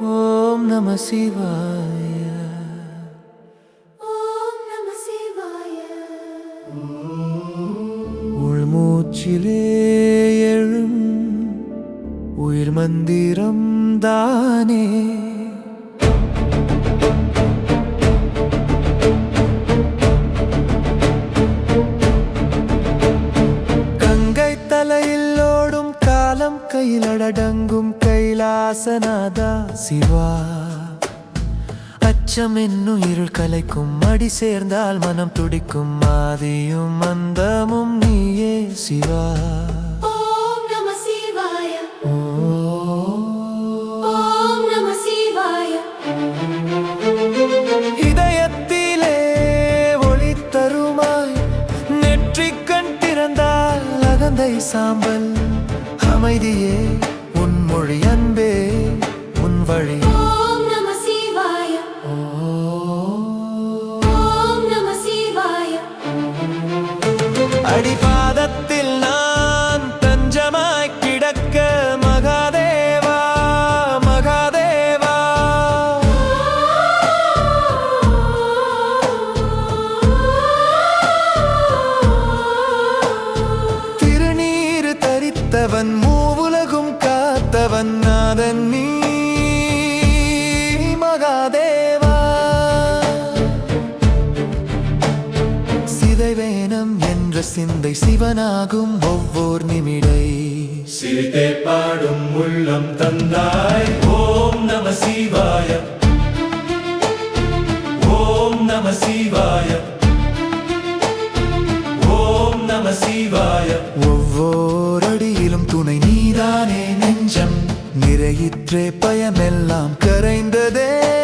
நம சிவாய. ஓம் நம சிவாய. உள்மூச்சிலே எழும் உயிர் மந்திரம் தானே. கங்கை தலையில் ஓடும் காலம் கையிலடங்கும் கைலாசநாதா சிவா. அச்சம் என்னும் இருள் கலைக்கும் அடி சேர்ந்தால் மனம் துடிக்கும் ஆதியும் அந்தமும் நீயே சிவா. இதயத்திலே ஒளி தருமாய் நெற்றிக் கண் திறந்தால் அகந்தை சாம்பல் அமைதியே. மொழி அன்பே உன் வழி நாதன் நீ மகாதேவா? சிதைவேனம் என்ற சிந்தை சிவனாகும் ஒவ்வொரு நிமிடை. சிரித்தே பாடும் உள்ளம் தந்தாய். ஓம் நம சிவாய. ஓம் நம சிவாய. ஓம் நம சிவாய. ஒவ்வொரு நிறையிற்றே பயமெல்லாம் கரைந்ததே.